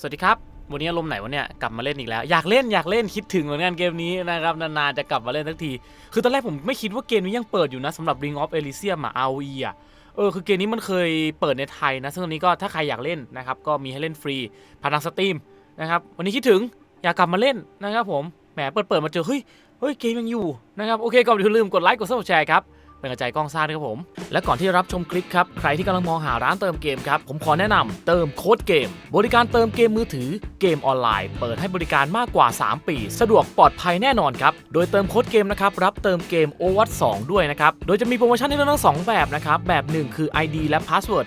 สวัสดีครับ วันนี้อารมณ์ไหนวะเนี่ยกลับมาเล่นอีกแล้ว อยากเล่นอยากเล่นคิดถึงเหมือนกันเกมนี้นะครับนานๆจะกลับมาเล่นสักที คือตอนแรกผมไม่คิดว่าเกมนี้ยังเปิดอยู่นะสำหรับ Ring of Elysium อะ ROE อะเออคือเกมนี้มันเคยเปิดในไทยนะ ซึ่งตอนนี้ก็ถ้าใครอยากเล่นนะครับก็มีให้เล่นฟรีผ่านทางสตรีมนะครับวันนี้คิดถึงอยากกลับมาเล่นนะครับผมแหมเปิดเปิดมาเจอเฮ้ยเฮ้ยเกมยังอยู่นะครับโอเคก่อนอื่นอย่าลืมกดไลค์กดซับสไครต์ครับ เป็นกระจายกล้องซ่าด้วยครับผม และก่อนที่จะรับชมคลิปครับ ใครที่กำลังมองหาร้านเติมเกมครับ ผมขอแนะนำเติมโค้ดเกม บริการเติมเกมมือถือเกมออนไลน์ เปิดให้บริการมากกว่า 3 ปี สะดวกปลอดภัยแน่นอนครับ โดยเติมโค้ดเกมนะครับ รับเติมเกมโอวัตสด้วยนะครับ โดยจะมีโปรโมชั่นให้เลือกทั้งสองแบบนะครับ แบบ 1 คือ ID และ Password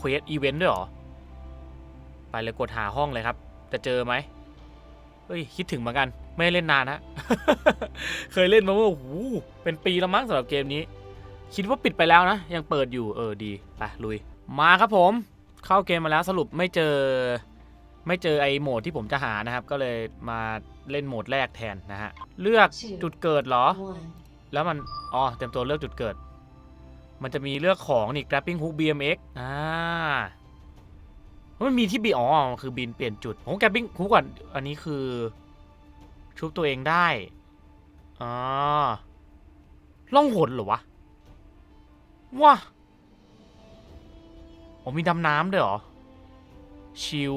เควสอีเวนต์ด้วยหรอ ไปเลยกดหาห้องเลยครับ จะเจอไหมเฮ้ยคิดถึงเหมือนกัน ไม่เล่นนานนะ เคยเล่นมาเมื่อโอ้โหเป็นปีแล้วมั้งสำหรับเกมนี้ คิดว่าปิดไปแล้วนะ ยังเปิดอยู่เออดีไปลุย มาครับผม เข้าเกมมาแล้วสรุปไม่เจอ ไม่เจอไอโหมดที่ผมจะหานะครับ ก็เลยมาเล่นโหมดแรกแทนนะฮะ เลือกจุดเกิดเหรอ แล้วมันอ๋อเต็มตัวเลือกจุดเกิด มันจะมีเลือกของนี่ grappling hook BMX อ่ามันมีที่บีอ๋อคือบินเปลี่ยนจุดผม grappling hook ก่อนอันนี้คือ ชุบตัวเองได้อ๋อล่องหนเหรอวะว้าผมมีดำน้ำด้วยเหรอ ชิล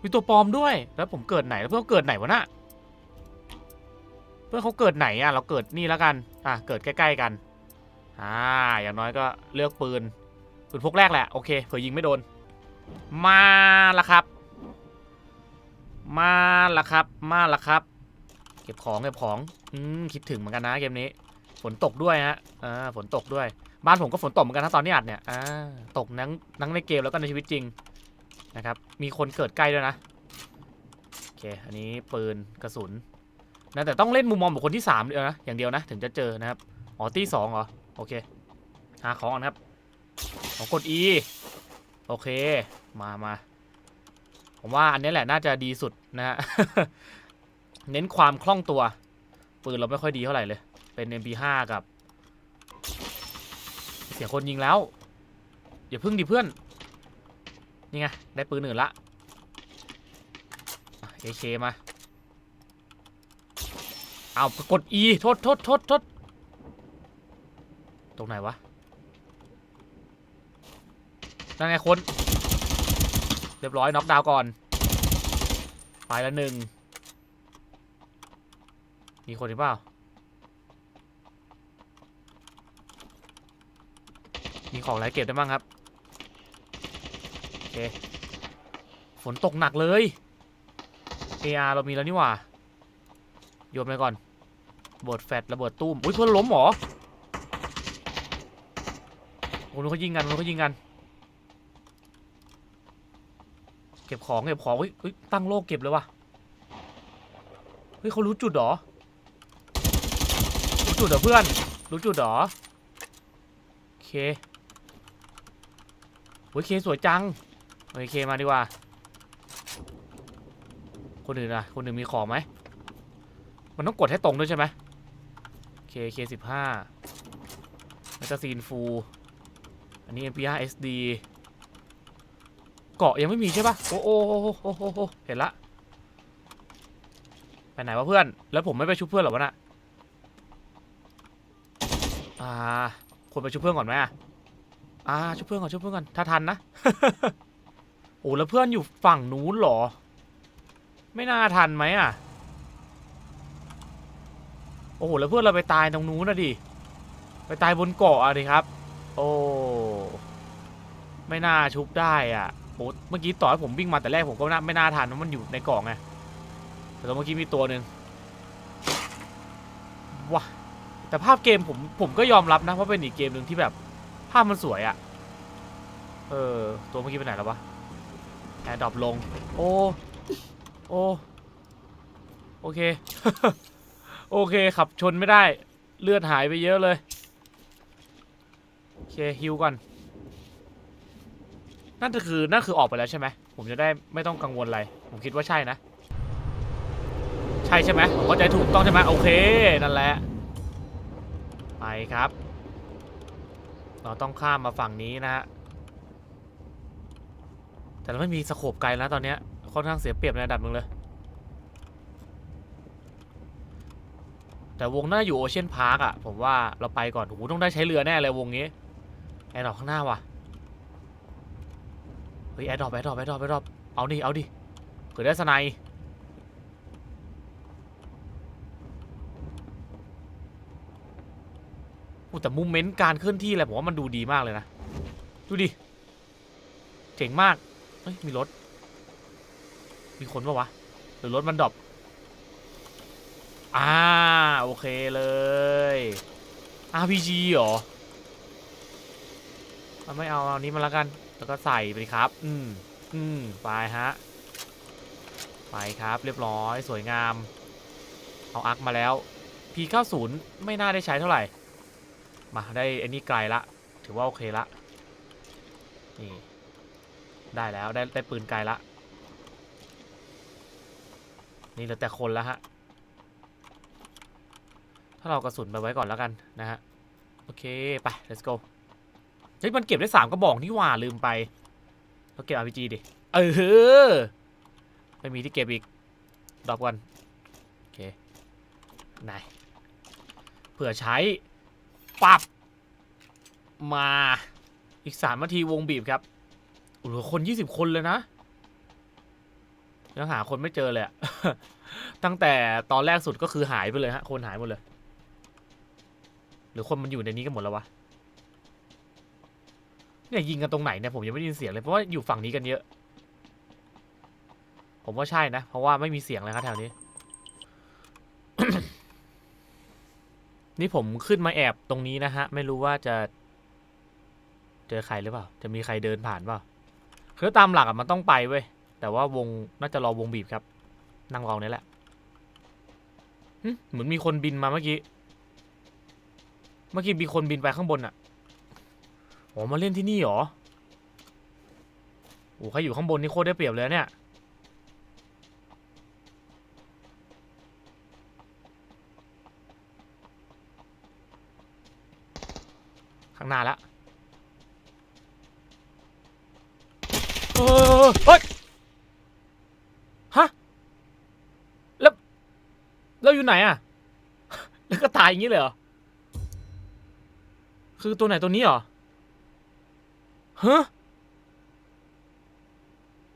มีตัวปลอมด้วย แล้วผมเกิดไหนแล้วเพื่อนเกิดไหนวะน่ะเพื่อนเขาเกิดไหนอะ เราเกิดนี่แล้วกัน อะ เกิดใกล้ ๆ กัน อ่าอย่างน้อยก็เลือกปืน ปืนพกแรกแหละ โอเคเผื่อยิงไม่โดน มาละครับ มาละครับ มาละครับ เก็บของเก็บของอืมคิดถึงเหมือนกันนะเกมนี้ ฝนตกด้วยฮะอ่าฝนตกด้วย บ้านผมก็ฝนตกเหมือนกันนะตอนนี้อัดเนี่ยอ่าตกทั้งทั้งในเกมแล้วก็ในชีวิตจริงนะครับ มีคนเกิดใกล้ด้วยนะโอเคอันนี้ปืนกระสุนนะแต่ต้องเล่นมุมมองของคนที่3เดียวนะอย่างเดียวนะ ถึงจะเจอนะครับอ๋อตีสองเหรอ โอเค หาของก่อนครับของกด E โอเค มามาผมว่าอันนี้แหละน่าจะดีสุดนะฮะ เน้นความคล่องตัว ปืนเราไม่ค่อยดีเท่าไหร่เลย เป็น MP5 กับ เสียงคนยิงแล้ว อย่าพึ่งดิเพื่อน นี่ไง ได้ปืนอื่นละเอเคมา เอากด E โทษโทษโทษโทษ ตรงไหนวะนั่นไงคนเรียบร้อยน็อกดาวน์ก่อน ไปละหนึ่ง มีคนหรือเปล่า มีของอะไรเก็บได้บ้างครับ โอเค ฝนตกหนักเลย AR เรามีแล้วนี่หว่า โยนไปก่อนระเบิดแฟดระเบิดตุ้ม อุ้ยเพื่อนล้มหรอ โอ้โหเขายิงกันเขายิงกัน เก็บของเก็บของเฮ้ยตั้งโลกเก็บเลยว่ะเฮ้ยเขารู้จุดหรอ รู้จุดเหรอเพื่อน รู้จุดหรอโอเคโอ้ยเคสวยจังโอเคมาดีกว่า คนอื่นอะคนอื่นมีของไหม มันต้องกดให้ตรงด้วยใช่ไหมเคเคสิบห้าแมกกาซีนฟูล นนี้ MP5 SD เกาะยังไม่มีใช่ปะโอ้โอ้โอ้โอ้โอ้โอ้โอ้เห็นละ ไปไหนวะเพื่อน แล้วผมไม่ไปชุบเพื่อนหรอวะน่ะ อ่าควรไปชุบเพื่อนก่อนไหมอะอ่าชุบเพื่อนก่อนชุบเพื่อนก่อน ถ้าทันนะ โอ้แล้วเพื่อนอยู่ฝั่งนู้นหรอ ไม่น่าทันไหมอะ โอ้โหแล้วเพื่อนเราไปตายตรงนู้นนะดิ ไปตายบนเกาะอะดิครับ โอ้ ไม่น่าชุบได้อะโอ้เมื่อกี้ต่อให้ผมวิ่งมาแต่แรกผมก็น่าไม่น่าทันเพราะมันอยู่ในเกาะไงแต่ตอนเมื่อกี้มีตัวหนึ่งว้าแต่ภาพเกมผมผมก็ยอมรับนะว่าเป็นอีกเกมหนึ่งที่แบบภาพมันสวยอะ เออ ตัวเมื่อกี้ไปไหนแล้ววะแอร์ดรอปลง โอ้โอ้โอเค โอเคขับชนไม่ได้ เลือดหายไปเยอะเลย โอเคฮิวก่อน นั่นคือนั่นคือออกไปแล้วใช่ไหมผมจะได้ไม่ต้องกังวลอะไร ผมคิดว่าใช่นะ ใช่ใช่ไหมผมเข้าใจถูกต้องใช่ไหมโอเคนั่นแหละ ไปครับ เราต้องข้ามมาฝั่งนี้นะฮะแต่เราไม่มีสโคปไกลแล้วตอนนี้ค่อนข้างเสียเปรียบในระดับหนึ่งเลย แต่วงน่าอยู่โอเชียนพาร์คอะผมว่าเราไปก่อนโอ้โหต้องได้ใช้เรือแน่เลยวงนี้แอร์ดรอข้างหน้าว่ะ เฮ้ยแอร์ดรอปแอร์ดรอปแอร์ดรอปแอร์ดรอปเอาดิเอาดิเผื่อได้สไนด์อู้แต่มูเมนต์การเคลื่อนที่อะไรผมว่ามันดูดีมากเลยนะ ดูดิ เจ๋งมาก เฮ้ย มีรถ มีคนปะวะ หรือรถมันดรอปอ่า โอเคเลย RPG เหรอเอาไม่เอาเอานี้มาแล้วกัน แล้วก็ใส่ไปครับ อืมอืมไปฮะ ไปครับเรียบร้อยสวยงาม เอาอักมาแล้ว P90 ไม่น่าได้ใช้เท่าไหร่ มาได้อันนี้ไกลละ ถือว่าโอเคละ นี่ ได้แล้วได้ได้ปืนไกลละ นี่เหลือแต่คนแล้วฮะ ถ้าเรากระสุนไปไว้ก่อนแล้วกันนะฮะ โอเค ไป let's go เฮ้ยมันเก็บได้สามกระบอกนี่หว่าลืมไปเราเก็บ RPG ดิ เออ ไม่มีที่เก็บอีก ดรอปก่อน โอเค ไหน เผื่อใช้ปับ มา อีกสามนาทีวงบีบครับโอ้โหคนยี่สิบคนเลยนะ ยังหาคนไม่เจอเลย ตั้งแต่ตอนแรกสุดก็คือหายไปเลยฮะ คนหายหมดเลย หรือคนมันอยู่ในนี้กันหมดแล้ววะ เนี่ยยิงกันตรงไหนเนี่ยผมยังไม่ได้ยินเสียงเลยเพราะว่าอยู่ฝั่งนี้กันเยอะ ผมว่าใช่นะ เพราะว่าไม่มีเสียงเลยครับแถวนี้ นี่ผมขึ้นมาแอบตรงนี้นะฮะ ไม่รู้ว่าจะ เจอใครหรือเปล่า จะมีใครเดินผ่านเปล่าคือตามหลักอะมันต้องไปเว้ยแต่ว่าวงน่าจะรอวงบีบครับ นั่งรอนี่แหละเหมือนมีคนบินมาเมื่อกี้ เมื่อกี้มีคนบินไปข้างบนอะ โอ้มาเล่นที่นี่เหรอ โอ้ใครอยู่ข้างบนนี่โคตรได้เปรียบเลยเนี่ย ข้างหน้าแล้วเฮ้ยเฮ้ย ฮะ แล้ว แล้วอยู่ไหนอะแล้วก็ตายอย่างนี้เลยเหรอ คือตัวไหนตัวนี้เหรอ ฮะ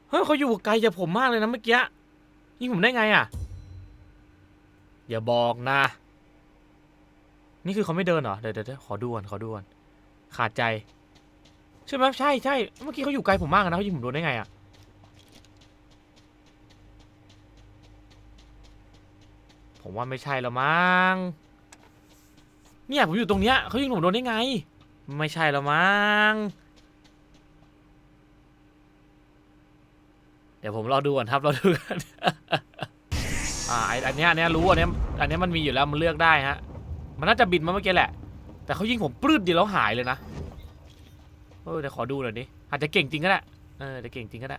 เฮ้ยเขาอยู่ไกลจากผมมากเลยนะเมื่อกี้ยิงผมได้ไงอะ อย่าบอกนะ นี่คือเขาไม่เดินเหรอ เดี๋ยวเดี๋ยวขอดูก่อนขอดูก่อนขาดใจ ใช่ไหมใช่ใช่เมื่อกี้เขาอยู่ไกลผมมากนะเขายิงผมโดนได้ไงอะผมว่าไม่ใช่แล้วมั้งเนี่ยผมอยู่ตรงเนี้ยเขายิงผมโดนได้ไง ไม่ใช่แล้วมั้ง ดี๋ยวผมรอดูก่อนครับรอดูกันอ่าไออันนี้อันเนี้ยรู้อันเนี้ยอันเนี้ยมันมีอยู่แล้วมันเลือกได้ฮะมันน่าจะบินมาเมื่อกี้แหละ แต่เขายิงผมปลื้ดเดียวแล้วหายเลยนะเออเดี๋ยวขอดูหน่อยดิอาจจะเก่งจริงก็ได้เออเดี๋ยวเก่งจริงก็ได้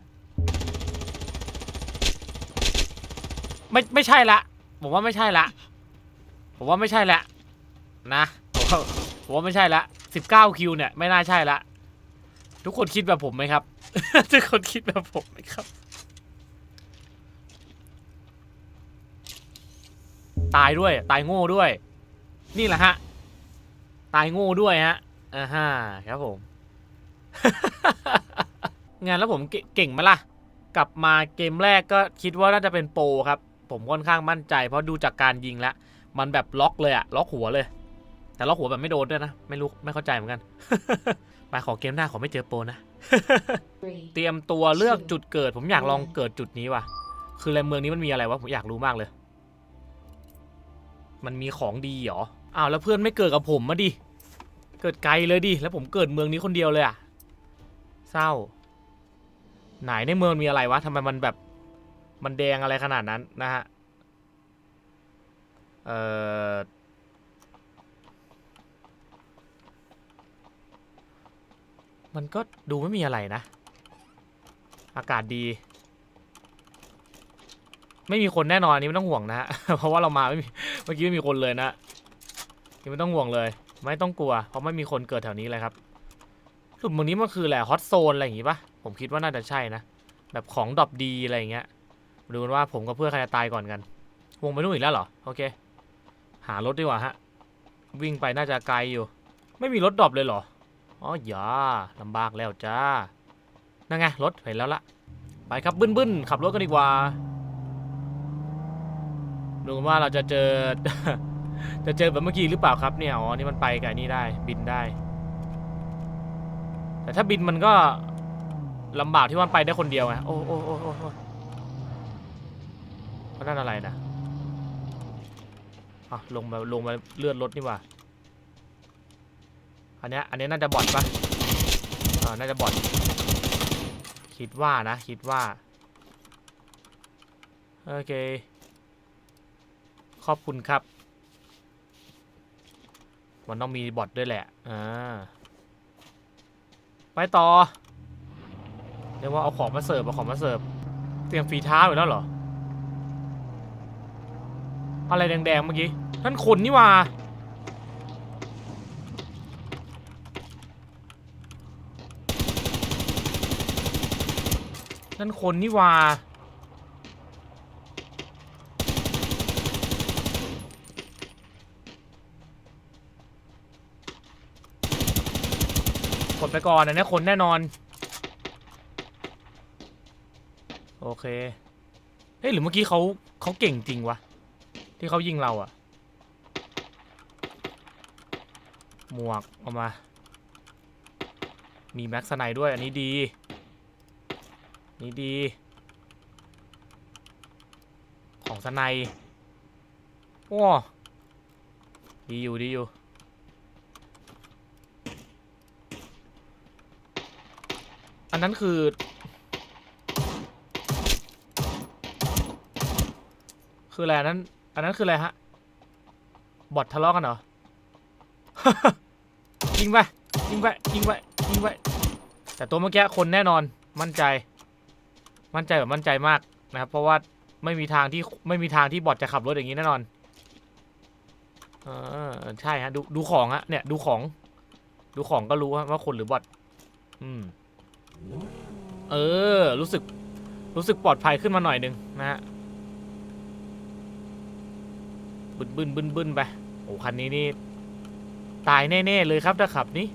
ไม่ไม่ใช่ละผมว่าไม่ใช่ละผมว่าไม่ใช่ละนะผมว่าผมว่าไม่ใช่ละสิบเก้าคิวเนี่ยไม่น่าใช่ละทุกคนคิดแบบผมไหมครับ ทุกคนคิดแบบผมไหมครับ ตายด้วยตายโง่ด้วย นี่แหละฮะ ตายโง่ด้วยฮะอ่าฮะครับผม งานแล้วผมเก่งไหมล่ะ กลับมาเกมแรกก็คิดว่าน่าจะเป็นโปรครับ ผมค่อนข้างมั่นใจ เพราะดูจากการยิงแล้ว มันแบบล็อกเลยอะล็อกหัวเลย แต่ล็อกหัวแบบไม่โดนด้วยนะ ไม่รู้ไม่เข้าใจเหมือนกันไปขอเกมหน้าขอไม่เจอโปรนะ เตรียมตัวเลือกจุดเกิด ผมอยากลองเกิดจุดนี้ว่ะ คือในเมืองนี้มันมีอะไรวะผมอยากรู้มากเลย มันมีของดีเหรอ อ้าวแล้วเพื่อนไม่เกิดกับผมมาดิ เกิดไกลเลยดิ แล้วผมเกิดเมืองนี้คนเดียวเลยอะเศร้า ไหนในเมืองมีอะไรวะทำไมมันแบบ มันแดงอะไรขนาดนั้นนะฮะ เอ่อ มันก็ดูไม่มีอะไรนะ อากาศดี ไม่มีคนแน่นอนอันนี้ไม่ต้องห่วงนะฮะ เพราะว่าเรามาไม่มีเมื่อกี้ไม่มีคนเลยนะนี่ไม่ต้องห่วงเลย ไม่ต้องกลัว เพราะไม่มีคนเกิดแถวนี้เลยครับคือเมืองนี้มันคือแหละฮอตโซนอะไรอย่างงี้ปะผมคิดว่าน่าจะใช่นะ แบบของดอปดีอะไรอย่างเงี้ยดูกันว่าผมกับเพื่อนใครจะตายก่อนกัน วงไปนู่นอีกแล้วเหรอ โอเค หารถดีกว่าฮะ วิ่งไปน่าจะไกลอยู่ ไม่มีรถดอปเลยเหรอ อ๋ออย่าลำบากแล้วจ้า นั่นไงรถเห็นแล้วละ ไปครับบึ้นบึ้นๆขับรถกันดีกว่า ดูว่าเราจะเจอ จะเจอแบบเมื่อกี้หรือเปล่าครับเนี่ย อ๋อ นี่มันไปกับไอ้นี่ได้ บินได้ แต่ถ้าบินมันก็ลำบากที่มันไปได้คนเดียวไง โอ้โอ้โอ้โอ้เพราะนั่นอะไรนะอะลงมาลงมาเลื่อนรถนี่ว่า อันเนี้ยอันนี้น่าจะบอดปะอ่า น่าจะบอด คิดว่านะ คิดว่า โอเค ขอบคุณครับ มันต้องมีบอทด้วยแหละ อ่า ไปต่อ เรียกว่าเอาของมาเสิร์ฟเอาของมาเสิร์ฟ เตรียมฝีเท้าอยู่แล้วเหรอ อะไรแดงๆเมื่อกี้นั่นคนนี่ว่านั่นคนนี่ว่า กดไปก่อนอันนี้คนแน่นอน โอเค เฮ้ยหรือเมื่อกี้เขาเขาเก่งจริงวะ ที่เขายิงเราอะหมวกเอามา มีแม็กซ์ไนด้วยอันนี้ดี นี่ดี ของสไนโอ้ดีอยู่ดีอยู่ อันนั้นคือ คืออะไรอันนั้น อันนั้นคืออะไรฮะ บอททะเลาะกันเหรอ ยิงไปยิงไปยิงไปยิงไปแต่ตัวเมื่อกี้คนแน่นอน มั่นใจ มั่นใจแบบมั่นใจมากนะครับ เพราะว่าไม่มีทางที่ไม่มีทางที่บอทจะขับรถอย่างนี้แน่นอนเออใช่ฮะ ดูดูของฮะเนี่ย ดูของ ดูของก็รู้ว่าคนหรือบอทอืม เออ รู้สึก รู้สึกปลอดภัยขึ้นมาหน่อยหนึ่งนะฮะ บึนบึนบึนบึนไป โอ้ คันนี้นี่ ตายแน่ๆเลยครับถ้าขับนี้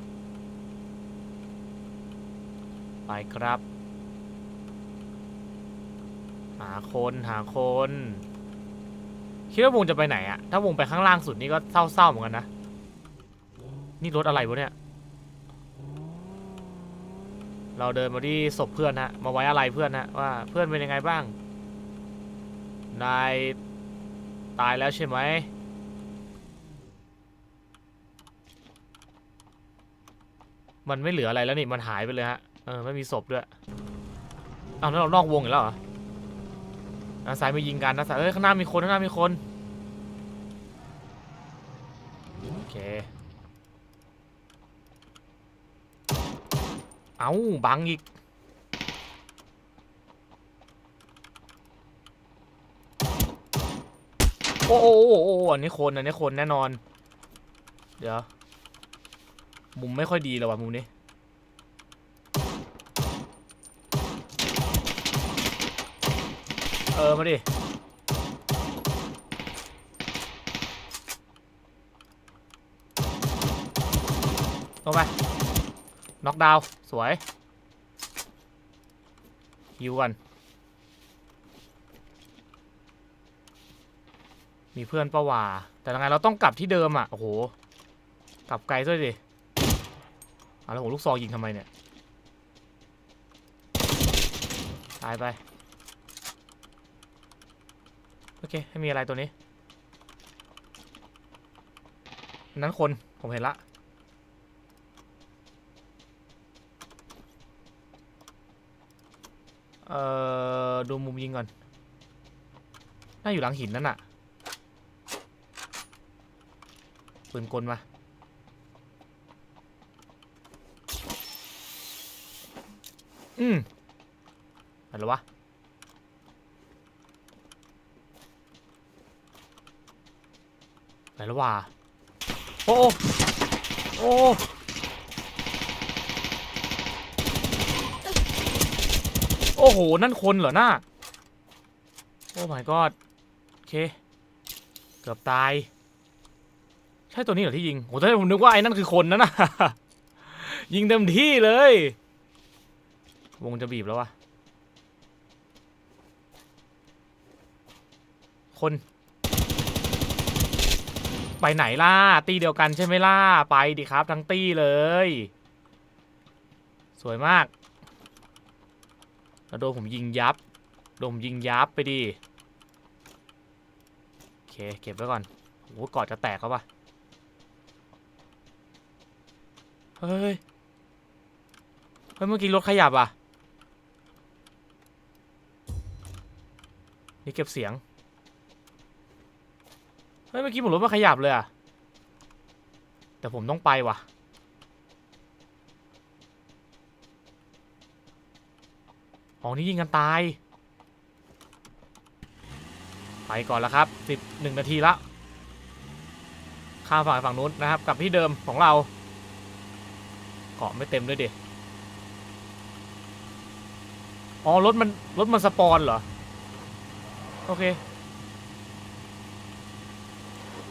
ไปครับ หาคนหาคนคิดว่าวงจะไปไหนอะถ้าวงไปข้างล่างสุดนี่ก็เศร้าๆเหมือนกันนะ นี่รถอะไรวะเนี่ย เราเดินมาที่ศพเพื่อนฮะ มาไว้อะไรเพื่อนฮะว่าเพื่อนเป็นยังไงบ้าง นายตายแล้วใช่ไหม มันไม่เหลืออะไรแล้วนี่ มันหายไปเลยฮะ เออไม่มีศพด้วยอ้าวแล้วเรานอกวงอีกแล้วเหรอด้านซ้ายไม่ยิงกันด้านซ้ายเอ้ยข้างหน้ามีคนข้างหน้ามีคน โอเค เอาบังอีกโอ้โอ้โอ้โอ้อันนี้คนอันนี้คนแน่นอน เดี๋ยว มุมไม่ค่อยดีเลยว่ะมุมนี้เออ มาดิ ลงไป น็อกดาวสวยฮิวกันมีเพื่อนประว่า แต่ยังไงเราต้องกลับที่เดิมอะ โอ้โห กลับไกลด้วยดิอะแล้วผมลูกซองยิงทำไมเนี่ย ตายไป โอเค ไม่มีอะไรตัวนี้นนั้นคน ผมเห็นละ เอ่อดูมุมยิงก่อน น่าอยู่หลังหินนั่นน่ะ ปืนกลมา อืมอะไรวะไหนแล้ววะโอ้ โอ้ โอ้โห นั่นคนเหรอหน้าโอ้ my god โอเค เกือบตาย ใช่ตัวนี้เหรอที่ยิงโหตอนแรกผมนึกว่าไอ้นั่นคือคนนะน่ะ ยิงเต็มที่เลย วงจะบีบแล้ววะคน ไปไหนล่ะ ตีเดียวกันใช่ไหมล่ะ ไปดิครับทั้งตีเลย สวยมาก แล้วโดนผมยิงยับ โดนผมยิงยับไปดิ โอเค เก็บไว้ก่อนโอ้กอดจะแตกเขาปะเฮ้ย เฮ้ย เมื่อกี้รถขยับอะ นี่เก็บเสียง เฮ้ย เมื่อกี้ผมรถมันขยับเลยอะ แต่ผมต้องไปว่ะ อ๋อนี่ยิงกันตาย ไปก่อนแล้วครับสิบหนึ่งนาทีละข้ามฝั่งไปฝั่งนู้นนะครับกับที่เดิมของเราเกาะไม่เต็มด้วยดิอ๋อรถมันรถมันสปอนเหรอ โอเค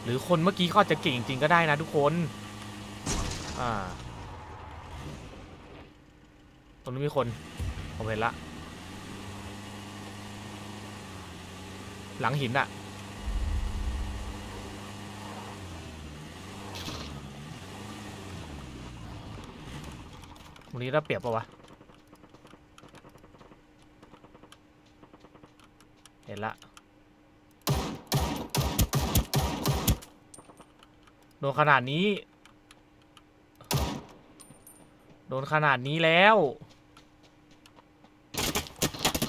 หรือคนเมื่อกี้เขาจะเก่งจริงก็ได้นะทุกคน อ่า ตรงนี้มีคน ผมเห็นละ หลังหินอะตรงนี้ได้เปรียบปะวะ เห็นละโดนขนาดนี้ โดนขนาดนี้แล้ว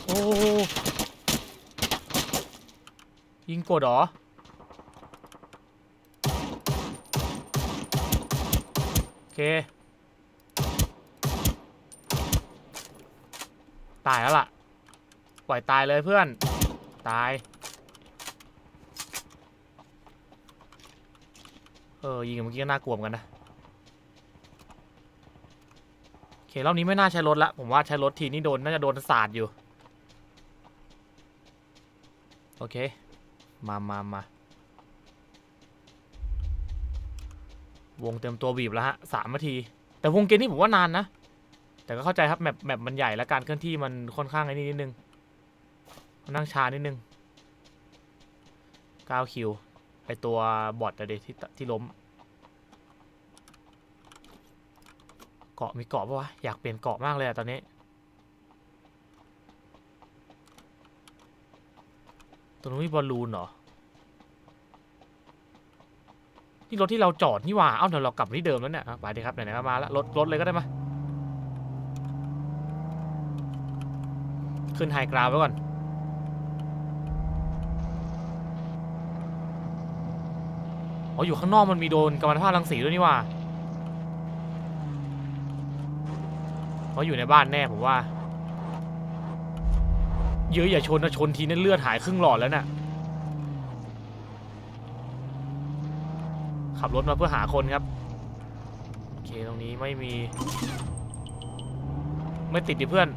โอ้ ยิงกดเหรอ โอเค ตายแล้วล่ะ ปล่อยตายเลยเพื่อน ตาย เออ ยิงเมื่อกี้ก็น่ากลัวเหมือนกันนะ โอเค รอบนี้ไม่น่าใช้รถละ ผมว่าใช้รถทีนี่โดน น่าจะโดนสาดอยู่ โอเค มามามา วงเต็มตัวบีบแล้วฮะสามนาที แต่วงเกมนี้ผมว่านานนะ แต่ก็เข้าใจครับแมปแมปมันใหญ่และการเคลื่อนที่มันค่อนข้างไอ้นี่นิดนึงนั่งชานิดนึง9คิวไอตัวบอทอะเดที่ที่ล้ม เกาะมีเกาะปะวะ อยากเปลี่ยนเกาะมากเลยอะตอนนี้ ตรงนู้นมีบอลลูนเหรอ นี่รถที่เราจอดนี่หว่า เอ้าเดี๋ยวเรากลับที่เดิมแล้วเนี่ยอะไปดีครับไหนๆก็มาแล้วรถรถเลยก็ได้มาขึ้นไฮกราวไว้ก่อน อ๋ออยู่ข้างนอกมันมีโดนกัมมันตภาพรังสีด้วยนี่ว่าเพราะอยู่ในบ้านแน่ผมว่า เยอะอย่าชนนะชนทีนั้นเลือดหายครึ่งหลอดแล้วน่ะขับรถมาเพื่อหาคนครับโอเคตรงนี้ไม่มี ไม่ติดดิเพื่อน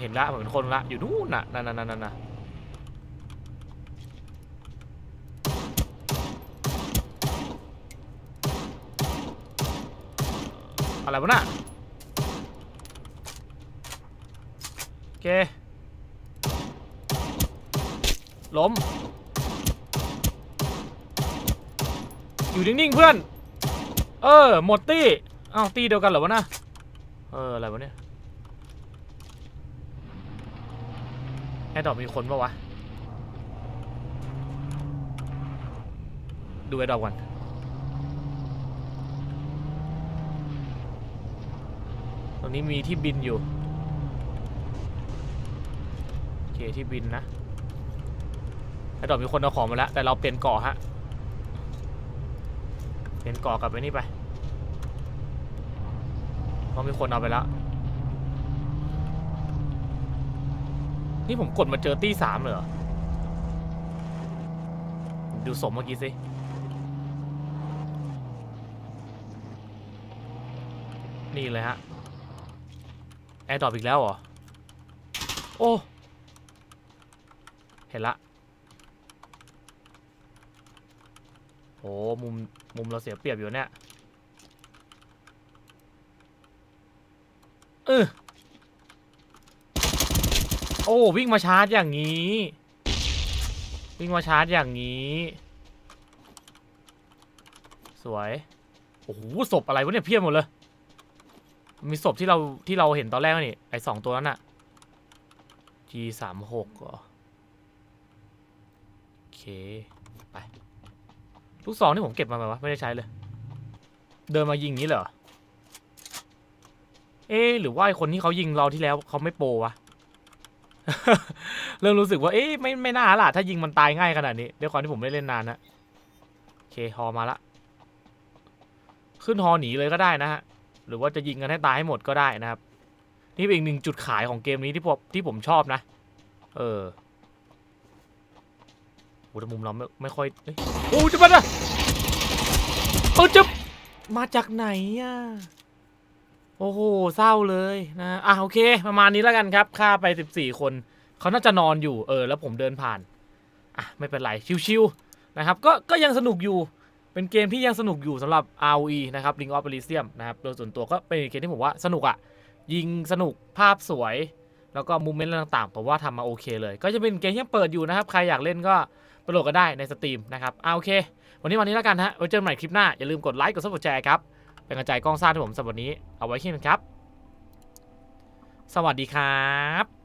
เห็นละเหมือนคนละอยู่นู่นน่ะนั่นนั่นนั่นน่ะอะไรวะน่ะโอเค ล้ม อยู่นิ่งๆเพื่อน เออ หมดตี้อ้าวตี้เดียวกันเหรอวะน่ะเออ อะไรวะเนี่ยแอดดอกมีคนปะวะ ดูแอดดอกก่อนตรงนี้มีที่บินอยู่เค ที่บินนะ ไอ้ดอกมีคนเอาของมาแล้วแต่เราเปลี่ยนเกาะฮะ เปลี่ยนเกาะกลับไปนี่ไปเพราะมีคนเอาไปแล้ว นี่ผมกดมาเจอตี้สามเลยเหรอ ดูสมเมื่อกี้สินี่เลยฮะ แอร์ดรอปอีกแล้วเหรอ โอ้ เห็นละ โห มุมมุมเราเสียเปรียบอยู่เนี่ยเออโอ้วิ่งมาชาร์จอย่างนี้ วิ่งมาชาร์จอย่างนี้ สวยโอ้โหศพอะไรวะเนี่ยเพียบหมดเลย มีศพที่เราที่เราเห็นตอนแรกนี่ไอสองตัวนั้นอะ G สามหกเหรอโอเค ไป ลูกซองที่ผมเก็บมาไหมวะไม่ได้ใช้เลย เดินมายิงนี้เหรอ เอ๊หรือว่าไอคนที่เขายิงเราที่แล้วเขาไม่โปวะ เริ่มรู้สึกว่าเอ๊ะไม่ไม่น่าล่ะ ถ้ายิงมันตายง่ายขนาดนี้ด้วยความที่ผมไม่ได้เล่นนานนะโอเคฮอมาละ ขึ้นฮอหนีเลยก็ได้นะฮะหรือว่าจะยิงกันให้ตายให้หมดก็ได้นะครับ นี่เป็นอีกหนึ่งจุดขายของเกมนี้ที่ผมที่ผมชอบนะ เออ แต่มุมเราไม่ไม่ค่อยเอ้ยโอ้จะมาอะเออจะมาจากไหนอะโอ้โหเศร้าเลยนะอะโอเคประมาณนี้แล้วกันครับฆ่าไป 14 คนเขาน่าจะนอนอยู่เออ แล้วผมเดินผ่านอะไม่เป็นไรชิวๆนะครับก็ก็ยังสนุกอยู่เป็นเกมที่ยังสนุกอยู่สำหรับ ROE นะครับ Ring of Elysium นะครับโดยส่วนตัวก็เป็นเกมที่ผมว่าสนุกอะยิงสนุกภาพสวย แล้วก็มูเมนต์ต่างๆผมว่าทำมาโอเคเลย ก็จะเป็นเกมที่ยังเปิดอยู่นะครับ ใครอยากเล่นก็ ไปโหลดก็ได้ในสตรีมนะครับอ่าโอเค วันนี้วันนี้แล้วกันฮะไว้เจอกันใหม่คลิปหน้า อย่าลืมกดไลค์ กดซับสไครต์ครับ เป็นกำลังใจกล้องซ่าที่ผมสำหรับวันนี้ เอาไว้แค่นี้ครับ สวัสดีครับ